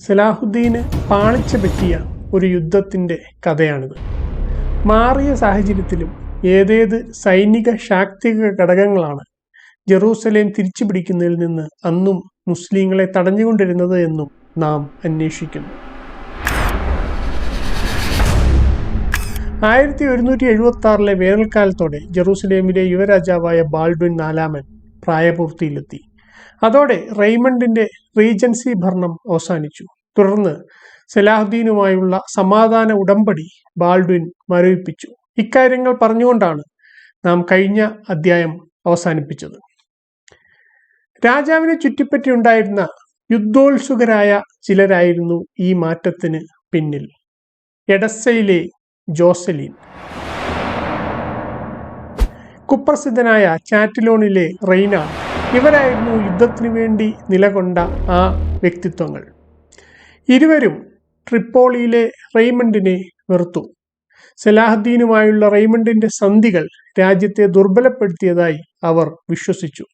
സലാഹുദ്ദീന് പാളിച്ച പറ്റിയ ഒരു യുദ്ധത്തിന്റെ കഥയാണിത്. മാറിയ സാഹചര്യത്തിലും ഏതേത് സൈനിക ശാക്തിക ഘടകങ്ങളാണ് ജെറൂസലേം തിരിച്ചുപിടിക്കുന്നതിൽ നിന്ന് അന്നും മുസ്ലിങ്ങളെ തടഞ്ഞുകൊണ്ടിരുന്നത് എന്നും നാം അന്വേഷിക്കുന്നു. ആയിരത്തി ഒരുന്നൂറ്റി എഴുപത്തി ആറിലെ വേനൽക്കാലത്തോടെ ജെറൂസലേമിലെ യുവരാജാവായ ബാൾഡ്വിൻ നാലാമൻ പ്രായപൂർത്തിയിലെത്തി. അതോടെ റെയ്മണ്ടിന്റെ റീജൻസി ഭരണം അവസാനിച്ചു. തുടർന്ന് സലാഹുദ്ദീനുമായുള്ള സമാധാന ഉടമ്പടി ബാൾഡ്വിൻ മരവിപ്പിച്ചു. ഇക്കാര്യങ്ങൾ പറഞ്ഞുകൊണ്ടാണ് നാം കഴിഞ്ഞ അധ്യായം അവസാനിപ്പിച്ചത്. രാജാവിനെ ചുറ്റിപ്പറ്റി ഉണ്ടായിരുന്ന യുദ്ധോത്സുകരായ ചിലരായിരുന്നു ഈ മാറ്റത്തിന് പിന്നിൽ. എഡസ്സയിലെ ജോസലിൻ. കുപ്രസിദ്ധനായ ചാറ്റിലോണിലെ റെയ്നാൾഡ്. ഇവരായിരുന്നു യുദ്ധത്തിനു വേണ്ടി നിലകൊണ്ട ആ വ്യക്തിത്വങ്ങൾ. ഇരുവരും ട്രിപ്പോളിയിലെ റെയ്മണ്ടിനെ വെറുത്തു. സലാഹുദ്ദീനുമായുള്ള റെയ്മണ്ടിന്റെ സന്ധികൾ രാജ്യത്തെ ദുർബലപ്പെടുത്തിയതായി അവർ വിശ്വസിച്ചു.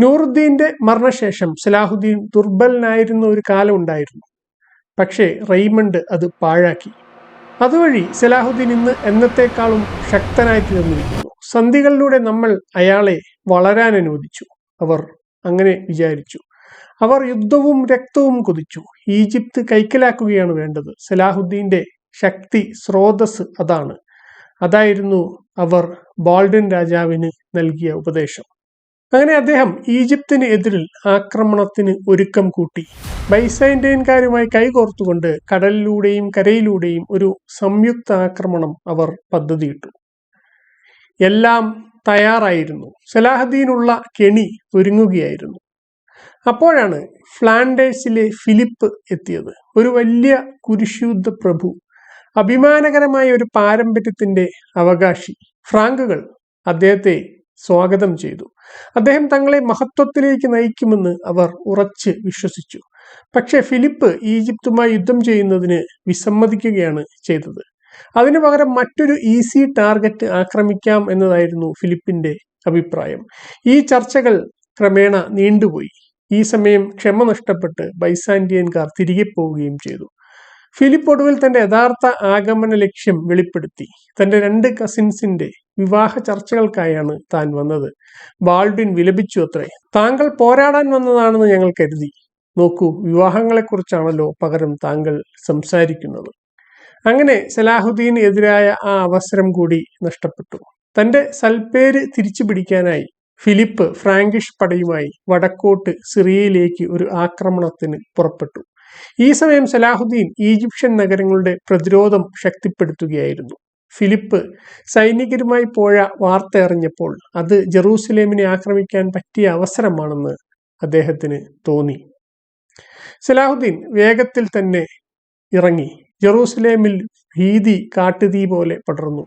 നൂറുദ്ദീന്റെ മരണശേഷം സലാഹുദ്ദീൻ ദുർബലനായിരുന്ന ഒരു കാലം ഉണ്ടായിരുന്നു. പക്ഷേ റെയ്മണ്ട് അത് പാഴാക്കി. അതുവഴി സലാഹുദ്ദീൻ ഇന്ന് എന്നത്തെക്കാളും ശക്തനായി തീർന്നിരിക്കുന്നു. സന്ധികളിലൂടെ നമ്മൾ അയാളെ വളരാൻ അനുവദിച്ചു. അവർ അങ്ങനെ വിചാരിച്ചു. അവർ യുദ്ധവും രക്തവും കൊതിച്ചു. ഈജിപ്ത് കൈക്കലാക്കുകയാണ് വേണ്ടത്. സലാഹുദ്ദീന്റെ ശക്തി സ്രോതസ് അതാണ്. അതായിരുന്നു അവർ ബാൾഡൻ രാജാവിന് നൽകിയ ഉപദേശം. അങ്ങനെ അദ്ദേഹം ഈജിപ്തിന് എതിരിൽ ആക്രമണത്തിന് ഒരുക്കം കൂട്ടി. ബൈസൈന്റൈൻകാരുമായി കൈകോർത്തുകൊണ്ട് കടലിലൂടെയും കരയിലൂടെയും ഒരു സംയുക്ത ആക്രമണം അവർ പദ്ധതിയിട്ടു. എല്ലാം തയ്യാറായിരുന്നു. സലാഹുദ്ദീനുള്ള കെണി ഒരുങ്ങുകയായിരുന്നു. അപ്പോഴാണ് ഫ്ലാൻഡേഴ്സിലെ ഫിലിപ്പ് എത്തിയത്. ഒരു വലിയ കുരിശുദ്ധ പ്രഭു അഭിമാനകരമായ ഒരു പാരമ്പര്യത്തിന്റെ അവകാശി. ഫ്രാങ്കുകൾ അദ്ദേഹത്തെ സ്വാഗതം ചെയ്തു. അദ്ദേഹം തങ്ങളെ മഹത്വത്തിലേക്ക് നയിക്കുമെന്ന് അവർ ഉറച്ച് വിശ്വസിച്ചു. പക്ഷേ ഫിലിപ്പ് ഈജിപ്തുമായി യുദ്ധം ചെയ്യുന്നതിന് വിസമ്മതിക്കുകയാണ് ചെയ്തത്. അതിനു പകരം മറ്റൊരു ഈസി ടാർഗറ്റ് ആക്രമിക്കാം എന്നതായിരുന്നു ഫിലിപ്പിന്റെ അഭിപ്രായം. ഈ ചർച്ചകൾ ക്രമേണ നീണ്ടുപോയി. ഈ സമയം ക്ഷമ നഷ്ടപ്പെട്ട് ബൈസാൻഡിയൻകാർ തിരികെ പോവുകയും ചെയ്തു. ഫിലിപ്പ് ഒടുവിൽ തന്റെ യഥാർത്ഥ ആഗമന ലക്ഷ്യം വെളിപ്പെടുത്തി. തന്റെ രണ്ട് കസിൻസിന്റെ വിവാഹ ചർച്ചകൾക്കായാണ് താൻ വന്നത്. ബാൾഡിൻ വിലപിച്ചു അത്രേ. താങ്കൾ പോരാടാൻ വന്നതാണെന്ന് ഞങ്ങൾ കരുതി. നോക്കൂ വിവാഹങ്ങളെക്കുറിച്ചാണല്ലോ പകരം താങ്കൾ സംസാരിക്കുന്നത്. അങ്ങനെ സലാഹുദ്ദീന് എതിരായ ആ അവസരം കൂടി നഷ്ടപ്പെട്ടു. തന്റെ സൽപ്പേര് തിരിച്ചു പിടിക്കാനായി ഫിലിപ്പ് ഫ്രാങ്കിഷ് പടയുമായി വടക്കോട്ട് സിറിയയിലേക്ക് ഒരു ആക്രമണത്തിന് പുറപ്പെട്ടു. ഈ സമയം സലാഹുദ്ദീൻ ഈജിപ്ഷ്യൻ നഗരങ്ങളുടെ പ്രതിരോധം ശക്തിപ്പെടുത്തുകയായിരുന്നു. ഫിലിപ്പ് സൈനികരുമായി പോയ വാർത്ത അറിഞ്ഞപ്പോൾ അത് ജെറൂസലേമിനെ ആക്രമിക്കാൻ പറ്റിയ അവസരമാണെന്ന് അദ്ദേഹത്തിന് തോന്നി. സലാഹുദ്ദീൻ വേഗത്തിൽ തന്നെ ഇറങ്ങി. ജെറൂസലേമിൽ ഭീതി കാട്ടുതീ പോലെ പടർന്നു.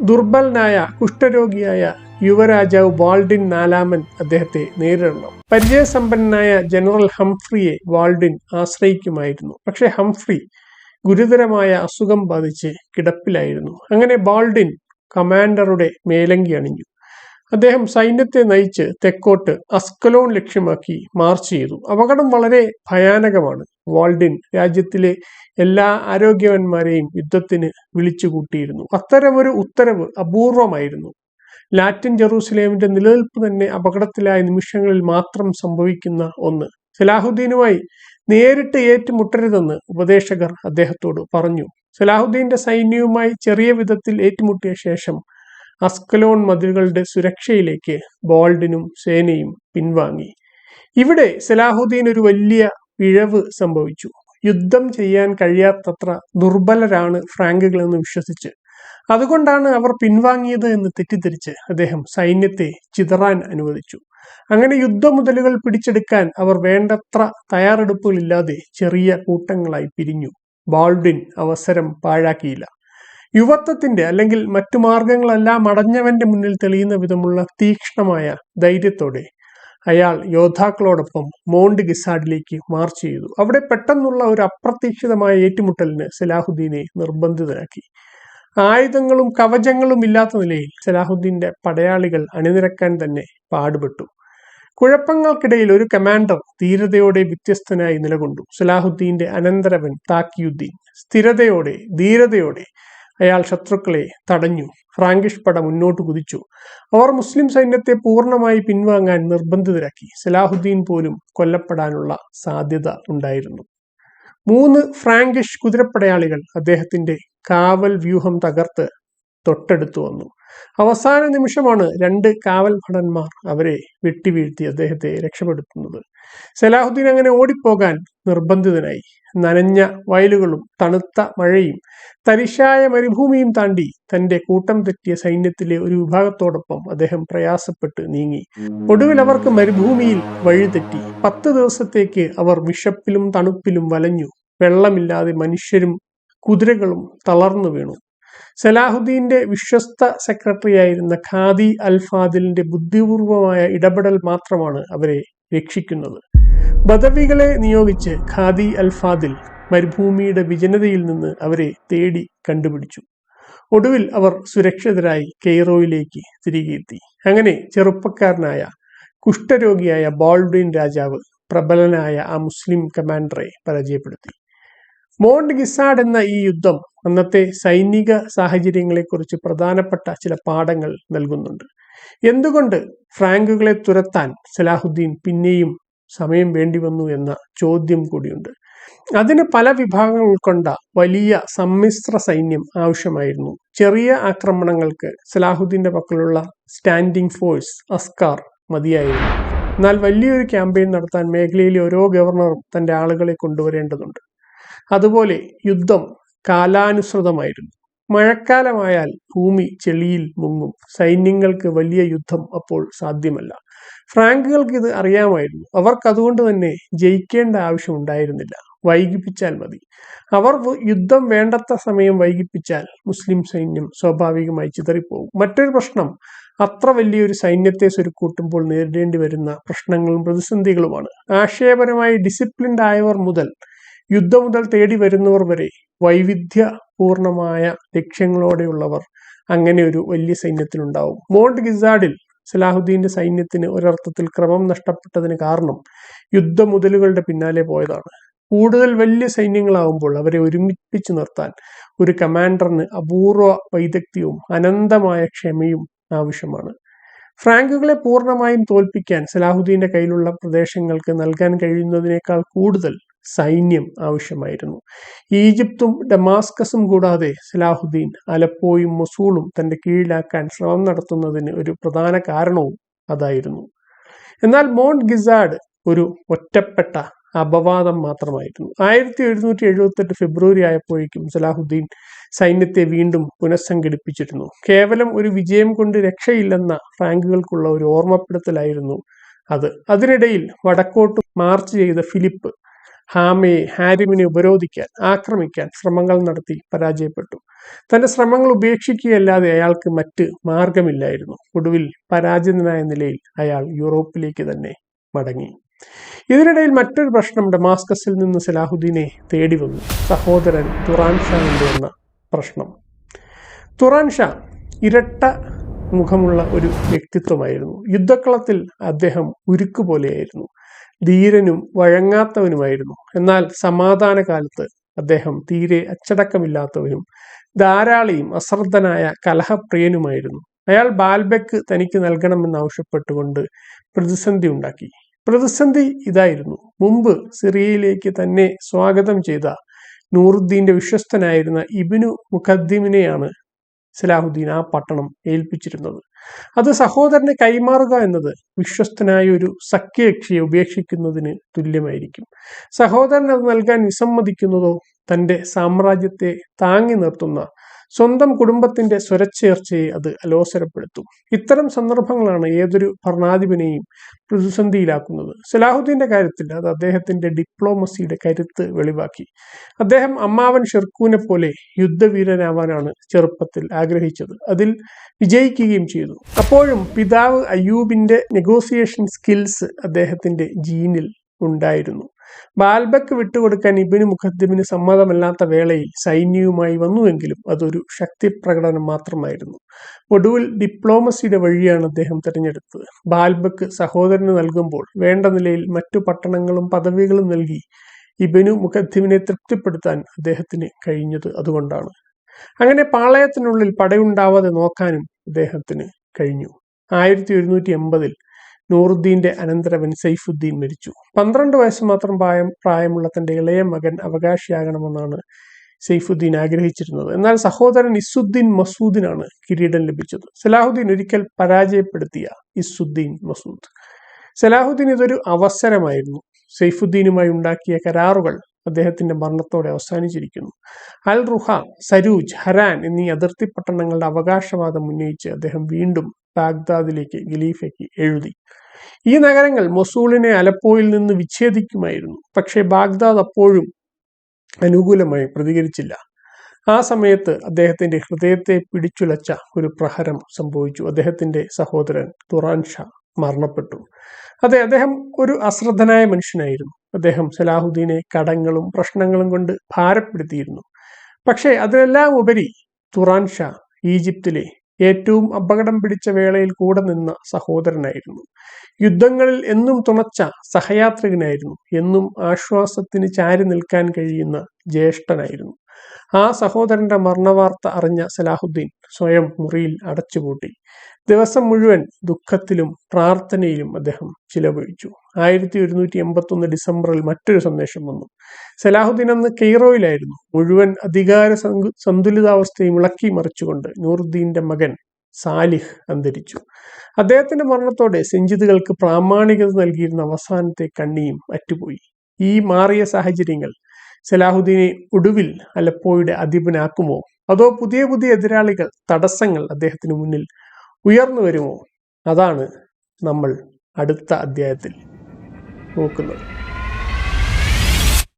ദുർബലനായ കുഷ്ഠരോഗിയായ യുവരാജാവ് വാൾഡിൻ നാലാമൻ അദ്ദേഹത്തെ നേരിടണം. പരിചയസമ്പന്നനായ ജനറൽ ഹംഫ്രിയെ വാൾഡിൻ ആശ്രയിക്കുമായിരുന്നു. പക്ഷെ ഹംഫ്രി ഗുരുതരമായ അസുഖം ബാധിച്ച് കിടപ്പിലായിരുന്നു. അങ്ങനെ ബാൾഡിൻ കമാൻഡറുടെ മേലങ്കി അണിഞ്ഞു. അദ്ദേഹം സൈന്യത്തെ നയിച്ച് തെക്കോട്ട് അസ്കലോൺ ലക്ഷ്യമാക്കി മാർച്ച് ചെയ്തു. അപകടം വളരെ ഭയാനകമാണ്. വാൾഡിൻ രാജ്യത്തിലെ എല്ലാ ആരോഗ്യവന്മാരെയും യുദ്ധത്തിന് വിളിച്ചു കൂട്ടിയിരുന്നു. അത്തരമൊരു ഉത്തരവ് അപൂർവമായിരുന്നു. ലാറ്റിൻ ജെറൂസലേമിന്റെ നിലനിൽപ്പ് തന്നെ അപകടത്തിലായ നിമിഷങ്ങളിൽ മാത്രം സംഭവിക്കുന്ന ഒന്ന്. സലാഹുദ്ദീനുമായി നേരിട്ട് ഏറ്റുമുട്ടരുതെന്ന് ഉപദേശകർ അദ്ദേഹത്തോട് പറഞ്ഞു. സലാഹുദ്ദീന്റെ സൈന്യവുമായി ചെറിയ വിധത്തിൽ ഏറ്റുമുട്ടിയ ശേഷം അസ്കലോൺ മതിലുകളുടെ സുരക്ഷയിലേക്ക് ബോൾഡിനും സേനയും പിൻവാങ്ങി. ഇവിടെ സലാഹുദ്ദീൻ ഒരു വലിയ പിഴവ് സംഭവിച്ചു. യുദ്ധം ചെയ്യാൻ കഴിയാത്തത്ര ദുർബലരാണ് ഫ്രാങ്കുകൾ എന്ന് വിശ്വസിച്ച്. അതുകൊണ്ടാണ് അവർ പിൻവാങ്ങിയത് എന്ന് തെറ്റിദ്ധരിച്ച് അദ്ദേഹം സൈന്യത്തെ ചിതറാൻ അനുവദിച്ചു. അങ്ങനെ യുദ്ധമുതലുകൾ പിടിച്ചെടുക്കാൻ അവർ വേണ്ടത്ര തയ്യാറെടുപ്പുകളില്ലാതെ ചെറിയ കൂട്ടങ്ങളായി പിരിഞ്ഞു. ബാൾഡിൻ അവസരം പാഴാക്കിയില്ല. യുവത്വത്തിന്റെ അല്ലെങ്കിൽ മറ്റു മാർഗങ്ങളെല്ലാം അടഞ്ഞവന്റെ മുന്നിൽ തെളിയുന്ന വിധമുള്ള തീക്ഷ്ണമായ ധൈര്യത്തോടെ അയാൾ യോദ്ധാക്കളോടൊപ്പം മോണ്ട് ഗിസാഡിലേക്ക് മാർച്ച് ചെയ്തു. അവിടെ പെട്ടെന്നുള്ള ഒരു അപ്രതീക്ഷിതമായ ഏറ്റുമുട്ടലിന് സലാഹുദ്ദീനെ നിർബന്ധിതരാക്കി ആയുധങ്ങളും കവചങ്ങളും ഇല്ലാത്ത നിലയിൽ സലാഹുദ്ദീന്റെ പടയാളികൾ അണിനിരക്കാൻ തന്നെ പാടുപെട്ടു. കുഴപ്പങ്ങൾക്കിടയിൽ ഒരു കമാൻഡർ ധീരതയോടെ വ്യത്യസ്തനായി നിലകൊണ്ടു. സലാഹുദ്ദീന്റെ അനന്തരവൻ താക്കിയുദ്ദീൻ സ്ഥിരതയോടെ ധീരതയോടെ അയാൾ ശത്രുക്കളെ തടഞ്ഞു. ഫ്രാങ്കിഷ് പട മുന്നോട്ട് കുതിച്ചു. അവർ മുസ്ലിം സൈന്യത്തെ പൂർണമായി പിൻവാങ്ങാൻ നിർബന്ധിതരാക്കി. സലാഹുദ്ദീൻ പോലും കൊല്ലപ്പെടാനുള്ള സാധ്യത ഉണ്ടായിരുന്നു. മൂന്ന് ഫ്രാങ്കിഷ് കുതിരപ്പടയാളികൾ അദ്ദേഹത്തിന്റെ കാവൽ വ്യൂഹം തകർത്ത് തൊട്ടടുത്തു വന്നു. അവസാന നിമിഷമാണ് രണ്ട് കാവൽ ഭടന്മാർ അവരെ വെട്ടിവീഴ്ത്തി അദ്ദേഹത്തെ രക്ഷപ്പെടുത്തുന്നത്. സലാഹുദ്ദീൻ അങ്ങനെ ഓടിപ്പോകാൻ നിർബന്ധിതനായി. നനഞ്ഞ വയലുകളും തണുത്ത മഴയും തരിശായ മരുഭൂമിയും താണ്ടി തന്റെ കൂട്ടം തെറ്റിയ സൈന്യത്തിലെ ഒരു വിഭാഗത്തോടൊപ്പം അദ്ദേഹം പ്രയാസപ്പെട്ട് നീങ്ങി. ഒടുവിൽ അവർക്ക് മരുഭൂമിയിൽ വഴി തെറ്റി. പത്ത് ദിവസത്തേക്ക് അവർ വിശപ്പിലും തണുപ്പിലും വലഞ്ഞു. വെള്ളമില്ലാതെ മനുഷ്യരും കുതിരകളും തളർന്നു വീണു. സലാഹുദ്ദീന്റെ വിശ്വസ്ത സെക്രട്ടറിയായിരുന്ന ഖാദി അൽ ഫാദിലിന്റെ ബുദ്ധിപൂർവമായ ഇടപെടൽ മാത്രമാണ് അവരെ രക്ഷിക്കുന്നത്. ബദവികളെ നിയോഗിച്ച് ഖാദി അൽ ഫാദിൽ മരുഭൂമിയുടെ വിജനതയിൽ നിന്ന് അവരെ തേടി കണ്ടുപിടിച്ചു. ഒടുവിൽ അവർ സുരക്ഷിതരായി കെയ്റോയിലേക്ക് തിരികെ എത്തി അങ്ങനെ ചെറുപ്പക്കാരനായ കുഷ്ഠരോഗിയായ ബാൾഡ്വിൻ രാജാവ് പ്രബലനായ ആ മുസ്ലിം കമാൻഡറെ പരാജയപ്പെടുത്തി. മോണ്ട് ഗിസാഡ് എന്ന ഈ യുദ്ധം അന്നത്തെ സൈനിക സാഹചര്യങ്ങളെക്കുറിച്ച് പ്രധാനപ്പെട്ട ചില പാഠങ്ങൾ നൽകുന്നുണ്ട്. എന്തുകൊണ്ട് ഫ്രാങ്കുകളെ തുരത്താൻ സലാഹുദ്ദീൻ പിന്നെയും സമയം വേണ്ടി വന്നു എന്ന ചോദ്യം കൂടിയുണ്ട്. അതിന് പല വിഭാഗങ്ങൾ ഉൾക്കൊണ്ട വലിയ സമ്മിശ്ര സൈന്യം ആവശ്യമായിരുന്നു. ചെറിയ ആക്രമണങ്ങൾക്ക് സലാഹുദ്ദീന്റെ പക്കലുള്ള സ്റ്റാൻഡിംഗ് ഫോഴ്സ് അസ്കാർ മതിയായിരുന്നു. എന്നാൽ വലിയൊരു ക്യാമ്പയിൻ നടത്താൻ മേഖലയിലെ ഓരോ ഗവർണറും തന്റെ ആളുകളെ കൊണ്ടുവരേണ്ടതുണ്ട്. അതുപോലെ യുദ്ധം കാലാനുസൃതമായിരുന്നു. മഴക്കാലമായാൽ ഭൂമി ചെളിയിൽ മുങ്ങും. സൈന്യങ്ങൾക്ക് വലിയ യുദ്ധം അപ്പോൾ സാധ്യമല്ല. ഫ്രാങ്കുകൾക്ക് ഇത് അറിയാമായിരുന്നു. അവർക്ക് അതുകൊണ്ട് തന്നെ ജയിക്കേണ്ട ആവശ്യം ഉണ്ടായിരുന്നില്ല. വൈകിപ്പിച്ചാൽ മതി. അവർ യുദ്ധം വേണ്ടത്ര സമയം വൈകിപ്പിച്ചാൽ മുസ്ലിം സൈന്യം സ്വാഭാവികമായി ചിതറിപ്പോകും. മറ്റൊരു പ്രശ്നം അത്ര വലിയൊരു സൈന്യത്തെ സ്വരുക്കൂട്ടുമ്പോൾ നേരിടേണ്ടി വരുന്ന പ്രശ്നങ്ങളും പ്രതിസന്ധികളുമാണ്. ആശയപരമായി ഡിസിപ്ലിൻഡ് ആയവർ മുതൽ യുദ്ധം മുതൽ തേടി വരുന്നവർ വരെ വൈവിധ്യ പൂർണമായ ലക്ഷ്യങ്ങളോടെയുള്ളവർ അങ്ങനെ ഒരു വലിയ സൈന്യത്തിലുണ്ടാവും മോണ്ട് ഗിസാഡിൽ സലാഹുദ്ദീന്റെ സൈന്യത്തിന് ഒരർത്ഥത്തിൽ ക്രമം നഷ്ടപ്പെട്ടതിന് കാരണം യുദ്ധമുതലുകളുടെ പിന്നാലെ പോയതാണ്. കൂടുതൽ വലിയ സൈന്യങ്ങളാവുമ്പോൾ അവരെ ഒരുമിപ്പിച്ച് നിർത്താൻ ഒരു കമാൻഡറിന് അപൂർവ വൈദഗ്ധ്യവും അനന്തമായ ക്ഷമയും ആവശ്യമാണ്. ഫ്രാങ്കുകളെ പൂർണമായും തോൽപ്പിക്കാൻ സലാഹുദ്ദീന്റെ കയ്യിലുള്ള പ്രദേശങ്ങൾക്ക് നൽകാൻ കഴിയുന്നതിനേക്കാൾ കൂടുതൽ സൈന്യം ആവശ്യമായിരുന്നു. ഈജിപ്തും ഡമാസ്കസും കൂടാതെ സലാഹുദ്ദീൻ അലപ്പോയും മൊസൂളും തന്റെ കീഴിലാക്കാൻ ശ്രമം നടത്തുന്നതിന് ഒരു പ്രധാന കാരണവും അതായിരുന്നു. എന്നാൽ മോണ്ട് ഗിസാഡ് ഒരു ഒറ്റപ്പെട്ട അപവാദം മാത്രമായിരുന്നു. ആയിരത്തി എഴുന്നൂറ്റി എഴുപത്തെട്ട് ഫെബ്രുവരി ആയപ്പോഴേക്കും സലാഹുദ്ദീൻ സൈന്യത്തെ വീണ്ടും പുനഃസംഘടിപ്പിച്ചിരുന്നു. കേവലം ഒരു വിജയം കൊണ്ട് രക്ഷയില്ലെന്ന ഫ്രാങ്കുകൾക്കുള്ള ഒരു ഓർമ്മപ്പെടുത്തലായിരുന്നു അത്. അതിനിടയിൽ വടക്കോട്ട് മാർച്ച് ചെയ്ത ഫിലിപ്പ് ഹാമയെ ഹാരിമിനെ ഉപരോധിക്കാൻ ആക്രമിക്കാൻ ശ്രമങ്ങൾ നടത്തി പരാജയപ്പെട്ടു. തന്റെ ശ്രമങ്ങൾ ഉപേക്ഷിക്കുകയല്ലാതെ അയാൾക്ക് മറ്റ് മാർഗമില്ലായിരുന്നു ഒടുവിൽ പരാജിതനായ നിലയിൽ അയാൾ യൂറോപ്പിലേക്ക് തന്നെ മടങ്ങി. ഇതിനിടയിൽ മറ്റൊരു പ്രശ്നം ഡമാസ്കസിൽ നിന്ന് സലാഹുദ്ദീനെ തേടി വന്നു. സഹോദരൻ തുറാൻ ഷാ എന്ന പ്രശ്നം. തുറാൻ ഷാ ഇരട്ട മുഖമുള്ള ഒരു വ്യക്തിത്വമായിരുന്നു. യുദ്ധക്കളത്തിൽ അദ്ദേഹം ഉരുക്ക് പോലെയായിരുന്നു. ധീരനും വഴങ്ങാത്തവനുമായിരുന്നു. എന്നാൽ സമാധാന കാലത്ത് അദ്ദേഹം തീരെ അച്ചടക്കമില്ലാത്തവനും ധാരാളിയും അശ്രദ്ധനായ കലഹപ്രിയനുമായിരുന്നു. അയാൾ ബാൽബെക്ക് തനിക്ക് നൽകണമെന്ന് ആവശ്യപ്പെട്ടുകൊണ്ട് പ്രതിസന്ധി ഉണ്ടാക്കി. പ്രതിസന്ധി ഇതായിരുന്നു. മുമ്പ് സിറിയയിലേക്ക് തന്നെ സ്വാഗതം ചെയ്ത നൂറുദ്ദീന്റെ വിശ്വസ്തനായിരുന്ന ഇബിനു മുഖദ്ദീമിനെയാണ് സലാഹുദ്ദീൻ ആ പട്ടണം ഏൽപ്പിച്ചിരുന്നത്. അത് സഹോദരനെ കൈമാറുക എന്നത് വിശ്വസ്തനായ ഒരു സഖ്യകക്ഷിയെ ഉപേക്ഷിക്കുന്നതിന് തുല്യമായിരിക്കും. സഹോദരൻ അത് നൽകാൻ വിസമ്മതിക്കുന്നതോ തന്റെ സാമ്രാജ്യത്തെ താങ്ങി നിർത്തുന്ന സ്വന്തം കുടുംബത്തിന്റെ സ്വരച്ചേർച്ചയെ അത് അലോസരപ്പെടുത്തും. ഇത്തരം സന്ദർഭങ്ങളാണ് ഏതൊരു ഭരണാധിപനെയും പ്രതിസന്ധിയിലാക്കുന്നത്. സലാഹുദ്ദീന്റെ കാര്യത്തിൽ അത് അദ്ദേഹത്തിന്റെ ഡിപ്ലോമസിയുടെ കരുത്ത് വെളിവാക്കി. അദ്ദേഹം അമ്മാവൻ ഷെർക്കൂനെ പോലെ യുദ്ധവീരനാവാനാണ് ചെറുപ്പത്തിൽ ആഗ്രഹിച്ചത്. അതിൽ വിജയിക്കുകയും ചെയ്തു. അപ്പോഴും പിതാവ് അയ്യൂബിന്റെ നെഗോസിയേഷൻ സ്കിൽസ് അദ്ദേഹത്തിന്റെ ജീനിൽ ഉണ്ടായിരുന്നു. ബാൽബക്ക് വിട്ടുകൊടുക്കാൻ ഇബിന് മുഖദ്ദിമിന് സമ്മതമല്ലാത്ത വേളയിൽ സൈന്യവുമായി വന്നുവെങ്കിലും അതൊരു ശക്തി പ്രകടനം മാത്രമായിരുന്നു. ഒടുവിൽ ഡിപ്ലോമസിയുടെ വഴിയാണ് അദ്ദേഹം തിരഞ്ഞെടുത്തത്. ബാൽബക്ക് സഹോദരന് നൽകുമ്പോൾ വേണ്ട നിലയിൽ മറ്റു പട്ടണങ്ങളും പദവികളും നൽകി ഇബിനു മുഖദ്ദിമിനെ തൃപ്തിപ്പെടുത്താൻ അദ്ദേഹത്തിന് കഴിഞ്ഞത് അതുകൊണ്ടാണ്. അങ്ങനെ പാളയത്തിനുള്ളിൽ പടയുണ്ടാവാതെ നോക്കാനും അദ്ദേഹത്തിന് കഴിഞ്ഞു. ആയിരത്തി ഒരുന്നൂറ്റി എൺപതിൽ നൂറുദ്ദീന്റെ അനന്തരവൻ സൈഫുദ്ദീൻ മരിച്ചു. പന്ത്രണ്ട് വയസ്സ് മാത്രം പ്രായം പ്രായമുള്ള തന്റെ ഇളയ മകൻ അവകാശിയാകണമെന്നാണ് സൈഫുദ്ദീൻ ആഗ്രഹിച്ചിരുന്നത്. എന്നാൽ സഹോദരൻ ഇസുദ്ദീൻ മസൂദിനാണ് കിരീടം ലഭിച്ചത്. സലാഹുദ്ദീൻ ഒരിക്കൽ പരാജയപ്പെടുത്തിയ ഇസുദ്ദീൻ മസൂദ്. സലാഹുദ്ദീൻ ഇതൊരു അവസരമായിരുന്നു. സൈഫുദ്ദീനുമായി ഉണ്ടാക്കിയ കരാറുകൾ അദ്ദേഹത്തിന്റെ മരണത്തോടെ അവസാനിച്ചിരിക്കുന്നു. അൽ റുഹ സരൂജ് ഹരാൻ എന്നീ അതിർത്തി പട്ടണങ്ങളുടെ അവകാശവാദം ഉന്നയിച്ച് അദ്ദേഹം വീണ്ടും ബാഗ്ദാദിലേക്ക് ഖലീഫയ്ക്ക് എഴുതി. ഈ നഗരങ്ങൾ മൊസൂളിനെ അലപ്പോയിൽ നിന്ന് വിച്ഛേദിക്കുമായിരുന്നു. പക്ഷേ ബാഗ്ദാദ് അപ്പോഴും അനുകൂലമായി പ്രതികരിച്ചില്ല. ആ സമയത്ത് അദ്ദേഹത്തിന്റെ ഹൃദയത്തെ പിടിച്ചുലച്ച ഒരു പ്രഹരം സംഭവിച്ചു. അദ്ദേഹത്തിന്റെ സഹോദരൻ തുറാൻ ഷാ മരണപ്പെട്ടു. അതെ അദ്ദേഹം ഒരു അശ്രദ്ധനായ മനുഷ്യനായിരുന്നു. അദ്ദേഹം സലാഹുദ്ദീനെ കടങ്ങളും പ്രശ്നങ്ങളും കൊണ്ട് ഭാരപ്പെടുത്തിയിരുന്നു. പക്ഷേ അതിനെല്ലാം ഉപരി തുറാൻ ഷാ ഈജിപ്തിലെ ഏറ്റവും അപകടം പിടിച്ച വേളയിൽ കൂടെ നിന്ന സഹോദരനായിരുന്നു. യുദ്ധങ്ങളിൽ എന്നും തുണച്ച സഹയാത്രികനായിരുന്നു. എന്നും ആശ്വാസത്തിന് ചാരി നിൽക്കാൻ കഴിയുന്ന ജ്യേഷ്ഠനായിരുന്നു. ആ സഹോദരന്റെ മരണവാർത്ത അറിഞ്ഞ സലാഹുദ്ദീൻ സ്വയം മുറിയിൽ അടച്ചുപൂട്ടി. ദിവസം മുഴുവൻ ദുഃഖത്തിലും പ്രാർത്ഥനയിലും അദ്ദേഹം ചിലവഴിച്ചു. ആയിരത്തി ഒരുന്നൂറ്റി എൺപത്തി ഒന്ന് ഡിസംബറിൽ മറ്റൊരു സന്ദേശം വന്നു. സലാഹുദ്ദീൻ അന്ന് കെയ്റോയിലായിരുന്നു. മുഴുവൻ അധികാര സന്തുലിതാവസ്ഥയും ഇളക്കി മറിച്ചുകൊണ്ട് നൂറുദ്ദീന്റെ മകൻ സാലിഹ് അന്തരിച്ചു. അദ്ദേഹത്തിന്റെ മരണത്തോടെ സെഞ്ചിതുകൾക്ക് പ്രാമാണികത നൽകിയിരുന്ന അവസാനത്തെ കണ്ണിയും അറ്റുപോയി. ഈ മാറിയ സാഹചര്യങ്ങൾ സലാഹുദ്ദീനെ ഒടുവിൽ അലപ്പോയുടെ അധിപനാക്കുമോ? അതോ പുതിയ പുതിയ എതിരാളികൾ തടസ്സങ്ങൾ അദ്ദേഹത്തിന് മുന്നിൽ ഉയർന്നു വരുമോ? അതാണ് നമ്മൾ അടുത്ത അധ്യായത്തിൽ നോക്കുന്നത്.